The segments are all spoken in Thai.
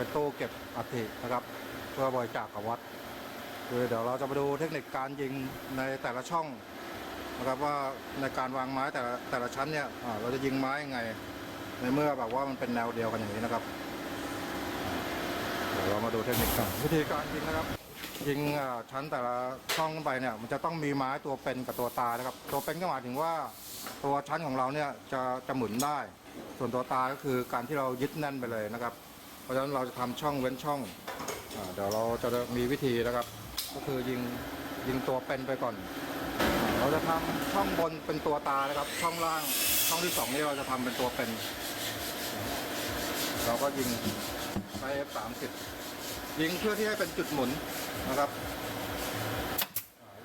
เป็นตู้เก็บอัฐินะครับ เพื่อบริจาคกับวัดคือเดี๋ยวเราจะมาดูเทคนิคการยิงในแต่ละช่องนะครับว่าในการวางไม้แต่ละแต่ละชั้นเนี่ยอ่าเราจะยิงไม้ยังไง ในเมื่อแบบว่ามันเป็นแนวเดียวกันอย่างนี้นะครับเดี๋ยวเรามาดูเทคนิคกันวิธีการยิงนะครับ ยิงอ่าชั้นแต่ละช่องขึ้นไปเนี่ยมันจะต้องมีไม้ตัวเป็นกับตัวตายนะครับ ตัวเป็นก็หมายถึงว่าตัวชั้นของเราเนี่ยจะจะหมุนได้ ส่วนตัวตายก็คือการที่เรายึดแน่นไปเลยนะครับเพ ราะฉะนั้นเราจะทำช่องเว้นช่องอเดี๋ยวเราจะมีวิธีนะครับ ก็คือยิงยิงตัวเป็นไปก่อน เราจะทำช่องบนเป็นตัวตานะครับ ช่องล่างช่องที่สองนี่เราจะทำเป็นตัวเป็น เราก็ยิงไป F30 ยิงเพื่อที่ให้เป็นจุดหมุนนะครับ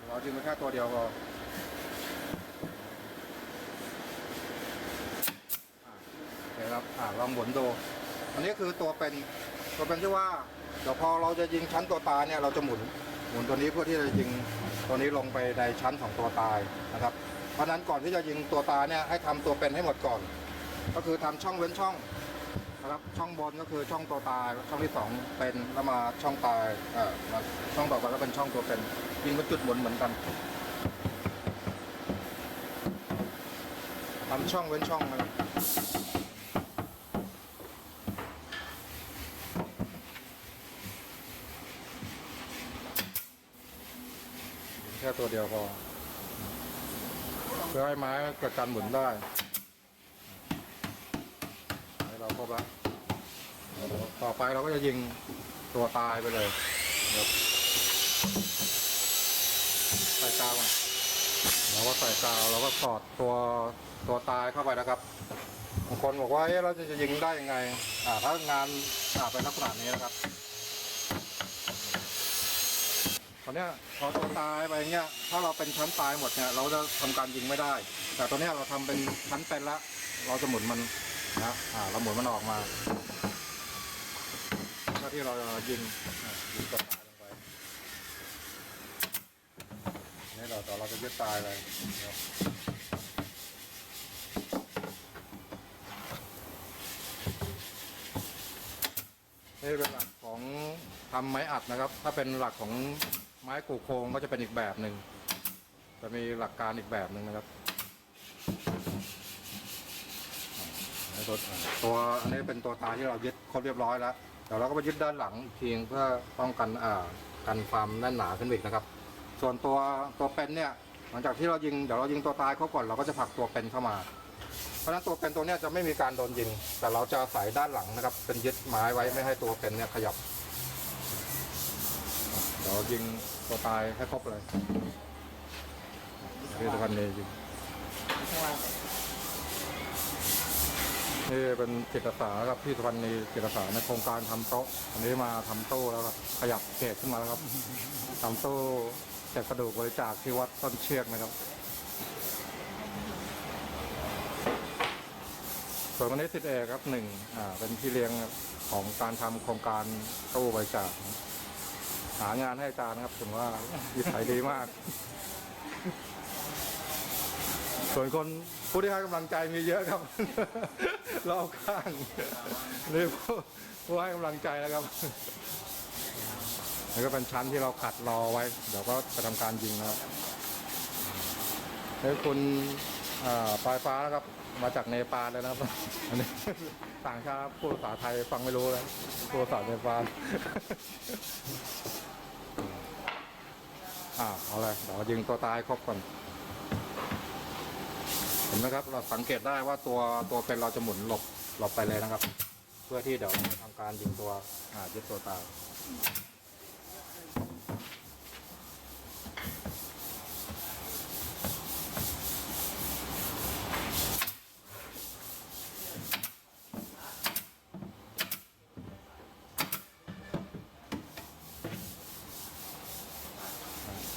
เรายิงไปแค่ตัวเดียวพออ่าโอเคครับอ่าลองหมุนดู อันนี้คือตัวเป็นตัวเป็นที่ว่าเดี๋ยวพอเราจะยิงชั้นตัวตายเนี่ยเราจะหมุนหมุนตัวนี้เพื่อที่จะยิงตัวนี้ลงไปในชั้นของตัวตายนะครับ เพราะนั้นก่อนที่จะยิงตัวตายเนี่ยให้ทำตัวเป็นให้หมดก่อน ก็คือทำช่องเว้นช่องนะครับช่องบนก็คือช่องตัวตายช่องที่สองเป็นแล้วมาช่องตายเอ่อมาช่องต่อไปก็เป็นช่องตัวเป็นยิงเป็นจุดหมุนเหมือนกันทำช่องเว้นช่องนะครับยิงแค่ตัวเดียวพอ เพื่อให้ไม้เกิดการหมุนได้ให้เราครบแล้วต่อไปเราก็จะยิงตัวตายไปเลยครับใส่กาวก่อนเราก็ใส่กาวเราก็สอดตัวตัวตายเข้าไปนะครับบางคนบอกว่าเอ๊ะเราจะจะยิงได้ยังไง อ่าถ้างานอ่าเป็นลักษณะนี้นะครับ ตอนเนี้ยพอตัวตายไปเงี้ยถ้าเราเป็นชั้นตายหมดเนี่ยเราจะทำการยิงไม่ได้ แต่ตัวเนี้ยเราทำเป็นชั้นเป็นละ เราจะหมุนมันนะอ่าเราหมุนมันออกมาหน้าที่เราจะยิงยิงตัวตายลงไปนี่เราต่อเราจะยึดตายเลยนี่เป็นหลักของทำไม้อัดนะครับ ถ้าเป็นหลักของ ไม้กูโครงก็จะเป็นอีกแบบหนึ่งจะมีหลักการอีกแบบหนึ่งนะครับตัวตัวอันนี้เป็นตัวตายที่เรายึดครบเรียบร้อยแล้วเดี๋ยวเราก็ไปยึดด้านหลังอีกทีเพื่อป้องกันอ่ากันความแน่นหนาขึ้นอีกนะครับ ส่วนตัวตัวเป็นเนี่ยหลังจากที่เรายิงเดี๋ยวเรายิงตัวตายเขาก่อนเราก็จะผลักตัวเป็นเข้ามา เพราะฉะนั้นตัวเป็นตัวเนี้ยจะไม่มีการโดนยิง แต่เราจะใส่ด้านหลังนะครับ เป็นยึดไม้ไว้ไม่ให้ตัวเป็นเนี่ยขยับ ดี๋ยวยิงตัวตายให้ครบเลยนี่ทุกคนเลยยิงนี่เป็นจิตอาสาครับพี่สุวรรณีจิตอาสาในโครงการทำโต๊ะอันนี้มาทำโต๊ะแล้วครับขยับเกตขึ้นมาแล้วครับทำโต๊ะเศษกระดูกบริจาคที่วัดต้นเชือกนะครับส่วนวันนี้สิทธิเอกครับหนึ่งอ่าเป็นพี่เลี้ยงของการทำโครงการตู้บริจาค หางานให้อาจารย์ครับถึงว่าวิสัยดีมาก ส่วนคนผู้ที่ให้กำลังใจมีเยอะครับ รอบข้างนี่ผู้ผู้ให้กำลังใจนะครับนี่ก็เป็นชั้นที่เราขัดรอไว้ เดี๋ยวก็จะทำการยิงนะครับนี่คุณ ปลายฟ้านะครับ มาจากเนปาลเลยนะครับ อันนี้ต่างชาติพูดภาษาไทยฟังไม่รู้เลยพูดภาษาเนปาลอ่าเอาเลยเดี๋ยวยิงตัวตายครบก่อนเห็นไหมครับ เราสังเกตได้ว่าตัวตัวเป็นเราจะหมุนหลบหลบไปเลยนะครับ เพื่อที่เดี๋ยวทำการยิงตัวอ่ายึดตัวตาย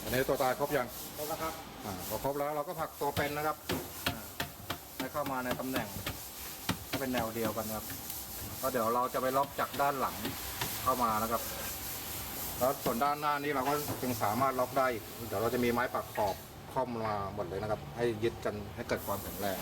อันนี้ตัวตายครบยังครบแล้วครับอ่าพอครบแล้วเราก็ผลักตัวเป็นนะครับอ่าให้เข้ามาในตำแหน่งให้เป็นแนวเดียวกันนะครับก็เดี๋ยวเราจะไปล็อกจากด้านหลังเข้ามานะครับ แล้วส่วนด้านหน้านี้เราก็จึงสามารถล็อกได้อีกเดี๋ยวเราจะมีไม้ปักขอบคล่อมมาหมดเลยนะครับ ให้ยึดกันให้เกิดความแข็งแรง